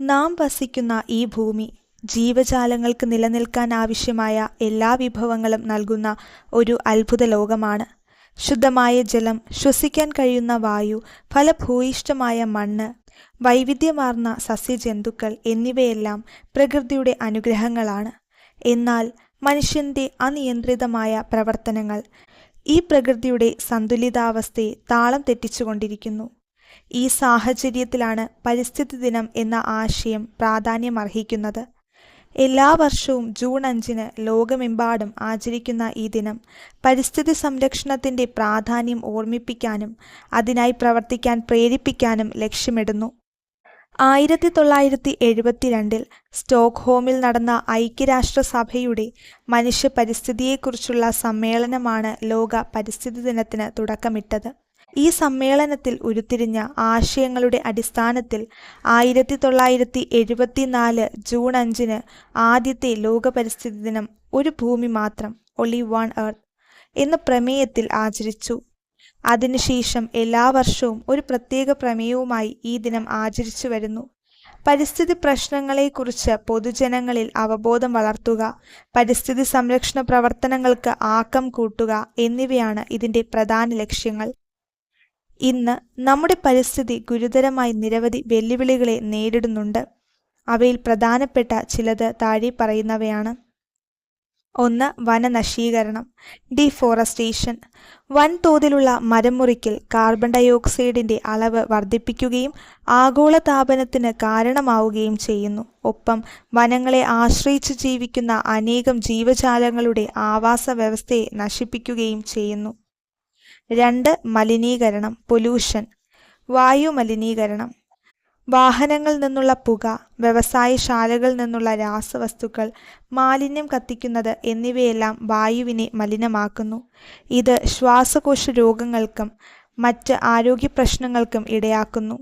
നാം വസിക്കുന്ന ഈ ഭൂമി ജീവജാലങ്ങൾക്ക് നിലനിൽക്കാൻ ആവശ്യമായ എല്ലാ വിഭവങ്ങളും നൽകുന്ന ഒരു അത്ഭുത ലോകമാണ്. ശുദ്ധമായ ജലം ശ്വസിക്കാൻ കഴിയുന്ന വായു ഫലഭൂയിഷ്ഠമായ മണ്ണ് വൈവിധ്യമാർന്ന സസ്യജന്തുക്കൾ എന്നിവയെല്ലാം പ്രകൃതിയുടെ അനുഗ്രഹങ്ങളാണ്. എന്നാൽ മനുഷ്യന്റെ അനിയന്ത്രിതമായ പ്രവർത്തനങ്ങൾ ഈ പ്രകൃതിയുടെ സന്തുലിതാവസ്ഥയെ താളം തെറ്റിച്ചുകൊണ്ടിരിക്കുന്നു. ഈ സാഹചര്യത്തിലാണ് പരിസ്ഥിതി ദിനം എന്ന ആശയം പ്രാധാന്യമർഹിക്കുന്നത്. എല്ലാ വർഷവും ജൂൺ അഞ്ചിന് ലോകമെമ്പാടും ആചരിക്കുന്ന ഈ ദിനം പരിസ്ഥിതി സംരക്ഷണത്തിന്റെ പ്രാധാന്യം ഓർമ്മിപ്പിക്കാനും അതിനായി പ്രവർത്തിക്കാൻ പ്രേരിപ്പിക്കാനും ലക്ഷ്യമിടുന്നു. ആയിരത്തി തൊള്ളായിരത്തി എഴുപത്തിരണ്ടിൽ സ്റ്റോക്ക്ഹോമിൽ നടന്ന ഐക്യരാഷ്ട്രസഭയുടെ മനുഷ്യ പരിസ്ഥിതിയെക്കുറിച്ചുള്ള സമ്മേളനമാണ് ലോക പരിസ്ഥിതി ദിനത്തിന് തുടക്കമിട്ടത്. ഈ സമ്മേളനത്തിൽ ഉരുത്തിരിഞ്ഞ ആശയങ്ങളുടെ അടിസ്ഥാനത്തിൽ ആയിരത്തി തൊള്ളായിരത്തി എഴുപത്തിനാല് ജൂൺ അഞ്ചിന് ആദ്യത്തെ ലോക പരിസ്ഥിതി ദിനം ഒരു ഭൂമി മാത്രം ഒളി വൺ എർത്ത് എന്ന പ്രമേയത്തിൽ ആചരിച്ചു. അതിനുശേഷം എല്ലാ വർഷവും ഒരു പ്രത്യേക പ്രമേയവുമായി ഈ ദിനം ആചരിച്ചു വരുന്നു. പരിസ്ഥിതി പ്രശ്നങ്ങളെക്കുറിച്ച് പൊതുജനങ്ങളിൽ അവബോധം വളർത്തുക പരിസ്ഥിതി സംരക്ഷണ പ്രവർത്തനങ്ങൾക്ക് ആക്കം കൂട്ടുക എന്നിവയാണ് ഇതിന്റെ പ്രധാന ലക്ഷ്യങ്ങൾ. ഇന്ന് നമ്മുടെ പരിസ്ഥിതി ഗുരുതരമായി നിരവധി വെല്ലുവിളികളെ നേരിടുന്നുണ്ട്. അവയിൽ പ്രധാനപ്പെട്ട ചിലത് താഴെ പറയുന്നവയാണ്. ഒന്ന് വനനശീകരണം. ഡിഫോറസ്റ്റേഷൻ. വൻതോതിലുള്ള മരം മുറിക്കൽ കാർബൺ ഡയോക്സൈഡിന്റെ അളവ് വർദ്ധിപ്പിക്കുകയും ആഗോളതാപനത്തിന് കാരണമാവുകയും ചെയ്യുന്നു. ഒപ്പം വനങ്ങളെ ആശ്രയിച്ച് ജീവിക്കുന്ന അനേകം ജീവജാലങ്ങളുടെ ആവാസ വ്യവസ്ഥയെ നശിപ്പിക്കുകയും ചെയ്യുന്നു. രണ്ട് മലിനീകരണം പൊല്യൂഷൻ. വായു മലിനീകരണം. വാഹനങ്ങളിൽ നിന്നുള്ള പുക വ്യവസായശാലകളിൽ നിന്നുള്ള രാസവസ്തുക്കൾ മാലിന്യം കത്തിക്കുന്നത് എന്നിവയെല്ലാം വായുവിനെ മലിനമാക്കുന്നു. ഇത് ശ്വാസകോശ രോഗങ്ങൾക്കും മറ്റ് ആരോഗ്യ പ്രശ്നങ്ങൾക്കും ഇടയാക്കുന്നു.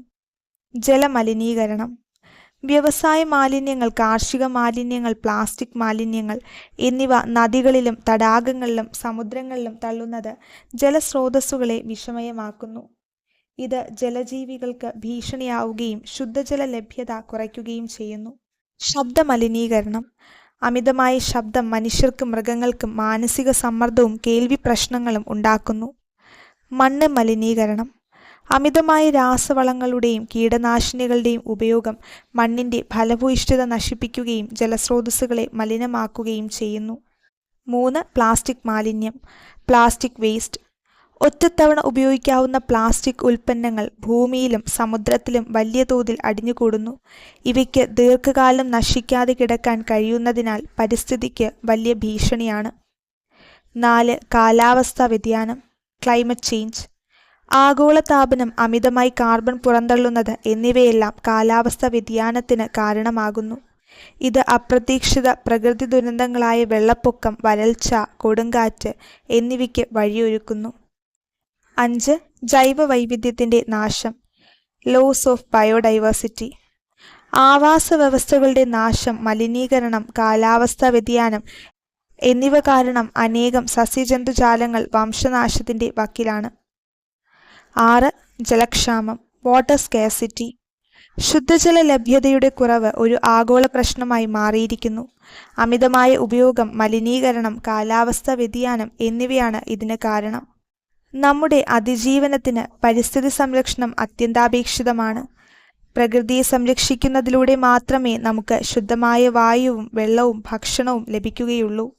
ജലമലിനീകരണം. വ്യവസായ മാലിന്യങ്ങൾ കാർഷിക മാലിന്യങ്ങൾ പ്ലാസ്റ്റിക് മാലിന്യങ്ങൾ എന്നിവ നദികളിലും തടാകങ്ങളിലും സമുദ്രങ്ങളിലും തള്ളുന്നത് ജലസ്രോതസ്സുകളെ വിഷമയമാക്കുന്നു. ഇത് ജലജീവികൾക്ക് ഭീഷണിയാവുകയും ശുദ്ധജല ലഭ്യത കുറയ്ക്കുകയും ചെയ്യുന്നു. ശബ്ദമലിനീകരണം. അമിതമായ ശബ്ദം മനുഷ്യർക്കും മൃഗങ്ങൾക്കും മാനസിക സമ്മർദ്ദവും കേൾവി പ്രശ്നങ്ങളും ഉണ്ടാക്കുന്നു. മണ്ണ് മലിനീകരണം. അമിതമായ രാസവളങ്ങളുടെയും കീടനാശിനികളുടെയും ഉപയോഗം മണ്ണിന്റെ ഫലഭൂയിഷ്ഠത നശിപ്പിക്കുകയും ജലസ്രോതസ്സുകളെ മലിനമാക്കുകയും ചെയ്യുന്നു. മൂന്ന് പ്ലാസ്റ്റിക് മാലിന്യം പ്ലാസ്റ്റിക് വേസ്റ്റ്. ഒറ്റത്തവണ ഉപയോഗിക്കാവുന്ന പ്ലാസ്റ്റിക് ഉൽപ്പന്നങ്ങൾ ഭൂമിയിലും സമുദ്രത്തിലും വലിയ തോതിൽ അടിഞ്ഞുകൂടുന്നു. ഇവയ്ക്ക് ദീർഘകാലം നശിക്കാതെ കിടക്കാൻ കഴിയുന്നതിനാൽ പരിസ്ഥിതിക്ക് വലിയ ഭീഷണിയാണ്. നാല് കാലാവസ്ഥാ വ്യതിയാനം ക്ലൈമറ്റ് ചേഞ്ച്. ആഗോളതാപനം അമിതമായി കാർബൺ പുറന്തള്ളുന്നത് എന്നിവയെല്ലാം കാലാവസ്ഥാ വ്യതിയാനത്തിന് കാരണമാകുന്നു. ഇത് അപ്രതീക്ഷിത പ്രകൃതി ദുരന്തങ്ങളായ വെള്ളപ്പൊക്കം വരൾച്ച കൊടുങ്കാറ്റ് എന്നിവയ്ക്ക് വഴിയൊരുക്കുന്നു. അഞ്ച് ജൈവ വൈവിധ്യത്തിന്റെ നാശം. ലോസ് ഓഫ് ബയോഡൈവേഴ്സിറ്റി ആവാസ വ്യവസ്ഥകളുടെ നാശം മലിനീകരണം കാലാവസ്ഥാ വ്യതിയാനം എന്നിവ കാരണം അനേകം സസ്യജന്തുജാലങ്ങൾ വംശനാശത്തിന്റെ വക്കിലാണ്. ആറ് ജലക്ഷാമം വാട്ടർ സ്കേസിറ്റി ശുദ്ധജല ലഭ്യതയുടെ കുറവ് ഒരു ആഗോള പ്രശ്നമായി മാറിയിരിക്കുന്നു. അമിതമായ ഉപയോഗം മലിനീകരണം കാലാവസ്ഥാ വ്യതിയാനം എന്നിവയാണ് ഇതിന് കാരണം. നമ്മുടെ അതിജീവനത്തിന് പരിസ്ഥിതി സംരക്ഷണം അത്യന്താപേക്ഷിതമാണ്. പ്രകൃതിയെ സംരക്ഷിക്കുന്നതിലൂടെ മാത്രമേ നമുക്ക് ശുദ്ധമായ വായുവും വെള്ളവും ഭക്ഷണവും ലഭിക്കുകയുള്ളൂ.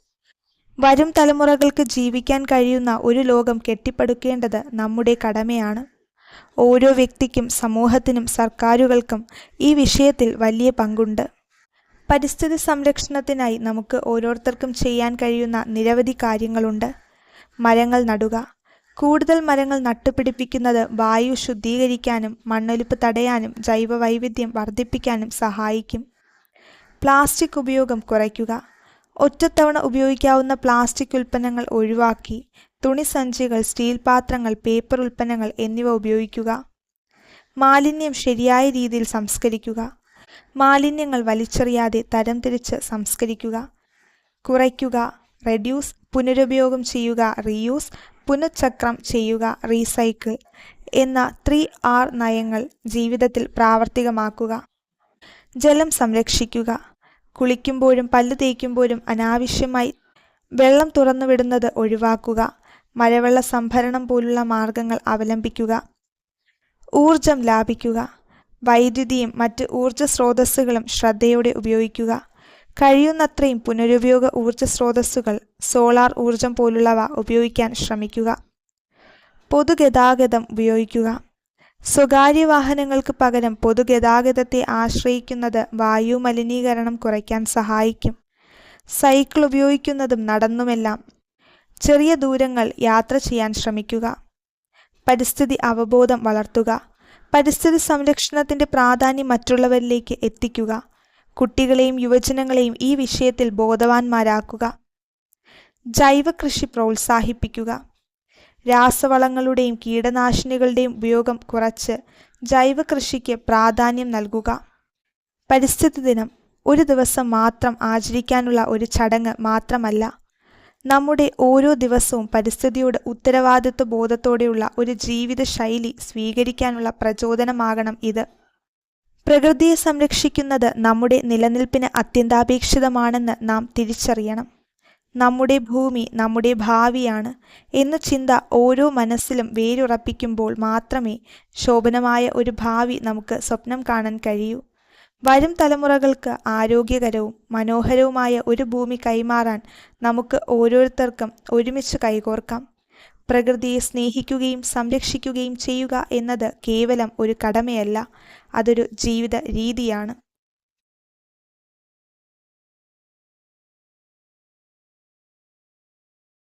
വരും തലമുറകൾക്ക് ജീവിക്കാൻ കഴിയുന്ന ഒരു ലോകം കെട്ടിപ്പടുക്കേണ്ടത് നമ്മുടെ കടമയാണ്. ഓരോ വ്യക്തിക്കും സമൂഹത്തിനും സർക്കാരുകൾക്കും ഈ വിഷയത്തിൽ വലിയ പങ്കുണ്ട്. പരിസ്ഥിതി സംരക്ഷണത്തിനായി നമുക്ക് ഓരോരുത്തർക്കും ചെയ്യാൻ കഴിയുന്ന നിരവധി കാര്യങ്ങളുണ്ട്. മരങ്ങൾ നടുക. കൂടുതൽ മരങ്ങൾ നട്ടുപിടിപ്പിക്കുന്നത് വായു ശുദ്ധീകരിക്കാനും മണ്ണൊലിപ്പ് തടയാനും ജൈവവൈവിധ്യം വർദ്ധിപ്പിക്കാനും സഹായിക്കും. പ്ലാസ്റ്റിക് ഉപയോഗം കുറയ്ക്കുക. ഒറ്റത്തവണ ഉപയോഗിക്കാവുന്ന പ്ലാസ്റ്റിക് ഉൽപ്പന്നങ്ങൾ ഒഴിവാക്കി തുണിസഞ്ചികൾ സ്റ്റീൽ പാത്രങ്ങൾ പേപ്പർ ഉൽപ്പന്നങ്ങൾ എന്നിവ ഉപയോഗിക്കുക. മാലിന്യം ശരിയായ രീതിയിൽ സംസ്കരിക്കുക. മാലിന്യങ്ങൾ വലിച്ചെറിയാതെ തരംതിരിച്ച് സംസ്കരിക്കുക. കുറയ്ക്കുക റെഡ്യൂസ് പുനരുപയോഗം ചെയ്യുക റീയൂസ് പുനഃചക്രം ചെയ്യുക റീസൈക്കിൾ എന്ന ത്രീ ആർ നയങ്ങൾ ജീവിതത്തിൽ പ്രാവർത്തികമാക്കുക. ജലം സംരക്ഷിക്കുക. കുളിക്കുമ്പോഴും പല്ല് തേക്കുമ്പോഴും അനാവശ്യമായി വെള്ളം തുറന്നുവിടുന്നത് ഒഴിവാക്കുക. മഴവെള്ള സംഭരണം പോലുള്ള മാർഗങ്ങൾ അവലംബിക്കുക. ഊർജം ലാഭിക്കുക. വൈദ്യുതിയും മറ്റ് ഊർജ സ്രോതസ്സുകളും ശ്രദ്ധയോടെ ഉപയോഗിക്കുക. കഴിയുന്നത്രയും പുനരുപയോഗ ഊർജ സ്രോതസ്സുകൾ സോളാർ ഊർജം പോലുള്ളവ ഉപയോഗിക്കാൻ ശ്രമിക്കുക. പൊതുഗതാഗതം ഉപയോഗിക്കുക. സ്വകാര്യ വാഹനങ്ങൾക്ക് പകരം പൊതുഗതാഗതത്തെ ആശ്രയിക്കുന്നത് വായു മലിനീകരണം കുറയ്ക്കാൻ സഹായിക്കും. സൈക്കിൾ ഉപയോഗിക്കുന്നതും നടന്നുമെല്ലാം ചെറിയ ദൂരങ്ങൾ യാത്ര ചെയ്യാൻ ശ്രമിക്കുക. പരിസ്ഥിതി അവബോധം വളർത്തുക. പരിസ്ഥിതി സംരക്ഷണത്തിന്റെ പ്രാധാന്യം മറ്റുള്ളവരിലേക്ക് എത്തിക്കുക. കുട്ടികളെയും യുവജനങ്ങളെയും ഈ വിഷയത്തിൽ ബോധവാന്മാരാക്കുക. ജൈവ കൃഷി പ്രോത്സാഹിപ്പിക്കുക. രാസവളങ്ങളുടെയും കീടനാശിനികളുടെയും ഉപയോഗം കുറച്ച് ജൈവ കൃഷിക്ക് പ്രാധാന്യം നൽകുക. പരിസ്ഥിതി ദിനം ഒരു ദിവസം മാത്രം ആചരിക്കാനുള്ള ഒരു ചടങ്ങ് മാത്രമല്ല നമ്മുടെ ഓരോ ദിവസവും പരിസ്ഥിതിയുടെ ഉത്തരവാദിത്വ ബോധത്തോടെയുള്ള ഒരു ജീവിത ശൈലി സ്വീകരിക്കാനുള്ള പ്രചോദനമാകണം ഇത്. പ്രകൃതിയെ സംരക്ഷിക്കുന്നത് നമ്മുടെ നിലനിൽപ്പിന് അത്യന്താപേക്ഷിതമാണെന്ന് നാം തിരിച്ചറിയണം. നമ്മുടെ ഭൂമി നമ്മുടെ ഭാവിയാണ് എന്ന ചിന്ത ഓരോ മനസ്സിലും വേരുറപ്പിക്കുമ്പോൾ മാത്രമേ ശോഭനമായ ഒരു ഭാവി നമുക്ക് സ്വപ്നം കാണാൻ കഴിയൂ. വരും തലമുറകൾക്ക് ആരോഗ്യകരവും മനോഹരവുമായ ഒരു ഭൂമി കൈമാറാൻ നമുക്ക് ഓരോരുത്തർക്കും ഒരുമിച്ച് കൈകോർക്കാം. പ്രകൃതിയെ സ്നേഹിക്കുകയും സംരക്ഷിക്കുകയും ചെയ്യുക എന്നത് കേവലം ഒരു കടമയല്ല അതൊരു ജീവിത രീതിയാണ്.